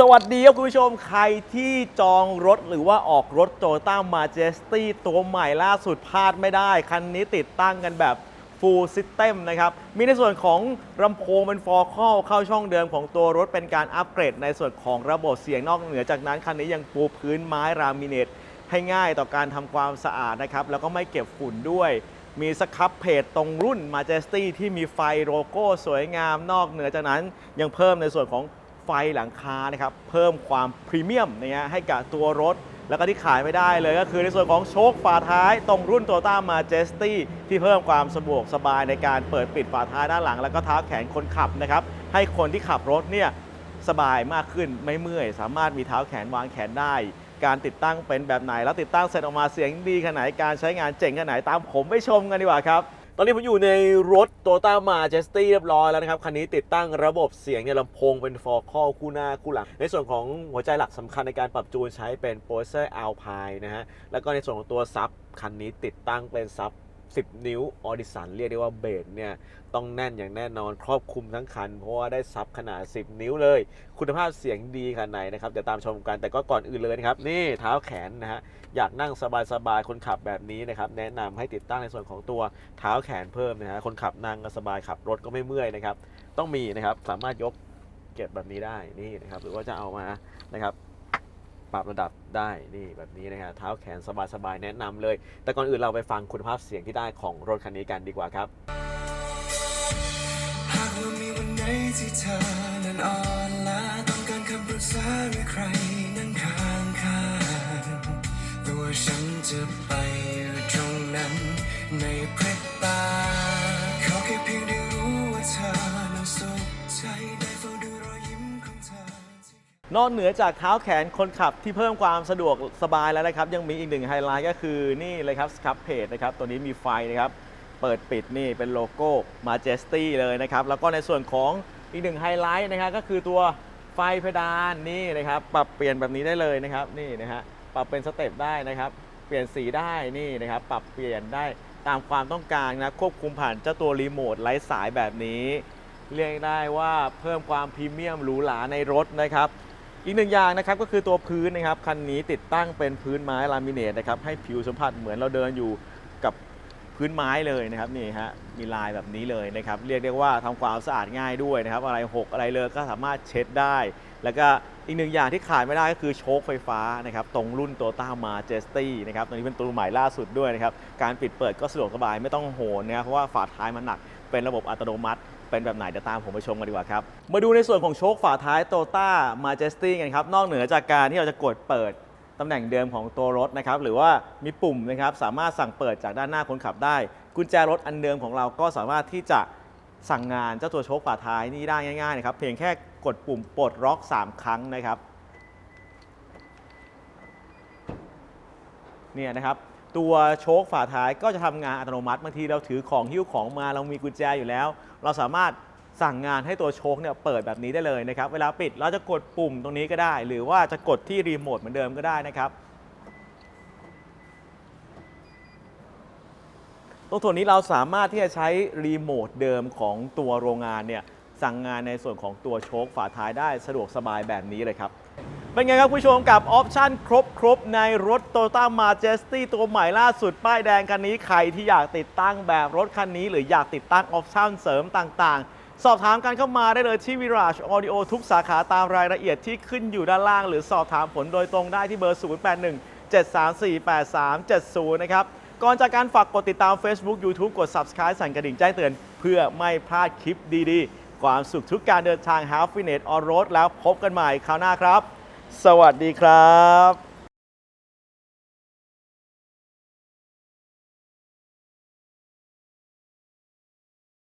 สวัสดีครับคุณผู้ชมใครที่จองรถหรือว่าออกรถโตโยต้ามาเจสตี้ตัวใหม่ล่าสุดพลาดไม่ได้ คันนี้ติดตั้งกันแบบ Full System นะครับ มีในส่วนของลำโพงเป็นฟอร์คอเข้าช่องเดิมของตัวรถเป็นการอัปเกรด ในส่วนของระบบเสียงนอกเหนือจากนั้น คันนี้ยังปูพื้นไม้รามิเนตให้ง่ายต่อการทำความสะอาดนะครับ แล้วก็ไม่เก็บฝุ่นด้วยมีสครับเพจตรงรุ่น Majesty ที่มีไฟโลโก้สวยงามนอกเหนือจากนั้น ยังเพิ่มในส่วนของ ไฟหลังคานะครับเพิ่มความพรีเมียมนะฮะให้กับตัวรถ แล้วก็ที่ขายไม่ได้เลยก็คือในส่วนของโชคฝาท้ายตรงรุ่น Toyota Majesty ที่เพิ่มความสะดวกสบายในการเปิดปิดฝาท้ายด้านหลัง แล้วก็เท้าแขนคนขับนะครับให้คนที่ขับรถเนี่ยสบายมากขึ้นไม่เมื่อย สามารถมีเท้าแขนวางแขนได้ การติดตั้งเป็นแบบไหน แล้วติดตั้งเสร็จออกมาเสียงดีขนาดไหนการใช้งานเจ๋งขนาดไหนตามผมไปชมกันดีกว่าครับ ตอนนี้ผมอยู่ในรถ Toyota Majesty เรียบร้อยแล้วนะครับ คันนี้ติดตั้งระบบเสียงในลำโพงเป็นฟอร์คอลคู่หน้าคู่หลัง ในส่วนของหัวใจหลักสำคัญในการปรับจูนใช้เป็นโปรเซอร์ Alpine นะฮะ แล้วก็ในส่วนของตัวซับคันนี้ติดตั้งเป็นซับ 10 นิ้วออดิสันเรียกได้ว่าเบสเนี่ยต้องแน่นอย่างแน่นอนครอบคลุมทั้งคัน เพราะว่าได้ซับขนาด 10 นิ้วเลย คุณภาพเสียงดีขนาดไหนนะครับเดี๋ยวตามชมกันแต่ก็ก่อนอื่นเลยนะครับ นี่เท้าแขนนะฮะอยากนั่งสบายๆคนขับแบบนี้นะครับแนะนำให้ติดตั้งในส่วนของตัวเท้าแขนเพิ่มนะฮะคนขับนั่งก็สบายขับรถก็ไม่เมื่อยนะครับต้องมีนะครับสามารถยกเก็บแบบนี้ได้นี่นะครับหรือว่าจะเอามานะครับ ปรับระดับได้นี่แบบนี้นะฮะเท้าแขนสบายๆแนะนำเลย แต่ก่อนอื่นเราไปฟังคุณภาพเสียงที่ได้ของรถคันนี้กันดีกว่าครับ หากว่ามีวันไหนที่เธอนั้นอ่อนล้าต้องการคำปรึกษาหรือใครนั่งข้างข้างตัวฉันจะไปอยู่ตรงนั้นในพริบ นอกเหนือจากเท้าแขนคนขับที่เพิ่มความสะดวกสบายแล้วนะครับ ยังมีอีกหนึ่งไฮไลท์ก็คือนี่เลยครับสครับเพจนะครับตัวนี้มีไฟนะครับ เปิดปิดนี่เป็นโลโก้ Majesty เลยนะครับ แล้วก็ในส่วนของอีกหนึ่งไฮไลท์นะครับก็คือตัวไฟเพดานนี่นะครับ ปรับเปลี่ยนแบบนี้ได้เลยนะครับนี่นะฮะปรับเป็นสเต็ปได้นะครับ เปลี่ยนสีได้นี่นะครับ ปรับเปลี่ยนได้ตามความต้องการนะควบคุมผ่านเจ้าตัวรีโมทไร้สายแบบนี้ เรียกได้ว่าเพิ่มความพรีเมียมหรูหราในรถนะครับ อีกหนึ่งอย่างนะครับก็คือตัวพื้นนะครับคันนี้ติดตั้งเป็นพื้นไม้ลามิเนตนะครับให้ผิวสัมผัสเหมือนเราเดินอยู่กับพื้นไม้เลยนะครับนี่ฮะมีลายแบบนี้เลยนะครับเรียกได้ว่าทำความสะอาดง่ายด้วยนะครับอะไรหกอะไรเลยก็สามารถเช็ดได้ แล้วก็อีกหนึ่งอย่างที่ขาดไม่ได้ก็คือโชคไฟฟ้านะครับตรงรุ่นโตต้ามาเจสตี้นะครับตัวนี้เป็นตัวใหม่ล่าสุดด้วยนะครับการปิดเปิดก็สะดวกสบายไม่ต้องโหนนะครับเพราะว่าฝาท้ายมันหนักเป็นระบบอัตโนมัติ เป็นแบบไหนเดี๋ยวตามผมไปชมกันดีกว่าครับ มาดูในส่วนของโชคฝาท้าย t o ต้า Majesty กันครับ นอกเหนือจากการที่เราจะกดเปิดตำแหน่งเดิมของตัวรถนะครับ หรือว่ามีปุ่มนะครับ สามารถสั่งเปิดจากด้านหน้าคนขับได้ กุญแจรถอันเดิมของเราก็สามารถที่จะสั่งงานเจ้าตัวโชคฝาท้ายนี้ได้ง่ายๆนะครับเพียงแค่กดปุ่มปลดล็อก 3 ครั้งนะครับเนี่ยนะครับ ตัวโชคฝาท้ายก็จะทำงานอัตโนมัติบางทีเราถือของหิ้วของมาเรามีกุญแจอยู่แล้ว เราสามารถสั่งงานให้ตัวโชคเนี่ยเปิดแบบนี้ได้เลยนะครับ เวลาปิดเราจะกดปุ่มตรงนี้ก็ได้ หรือว่าจะกดที่รีโมทเหมือนเดิมก็ได้นะครับตรงส่วนนี้เราสามารถที่จะใช้รีโมทเดิมของตัวโรงงานเนี่ยสั่งงานในส่วนของตัวโชคฝาท้ายได้สะดวกสบายแบบนี้เลยครับ เป็นไงครับคุณผู้ชมกับออปชั่นครบครบในรถ Toyota Majesty ตัวใหม่ล่าสุด ป้ายแดงคันนี้ใครที่อยากติดตั้งแบบรถคันนี้ หรืออยากติดตั้งออปชั่นเสริมต่างๆ สอบถามกันเข้ามาได้เลยที่ Virage Audio ทุกสาขาตามรายละเอียดที่ขึ้นอยู่ด้านล่าง หรือสอบถามผลโดยตรงได้ที่เบอร์ 081 734 8370 นะครับก่อนจากการฝากกดติดตาม Facebook YouTube กด Subscribe สั่นกระดิ่งแจ้งเตือน เพื่อไม่พลาดคลิปดีๆ ความสุขทุกการเดินทาง Happiness on Road แล้วพบกันใหม่คราวหน้าครับ สวัสดีครับ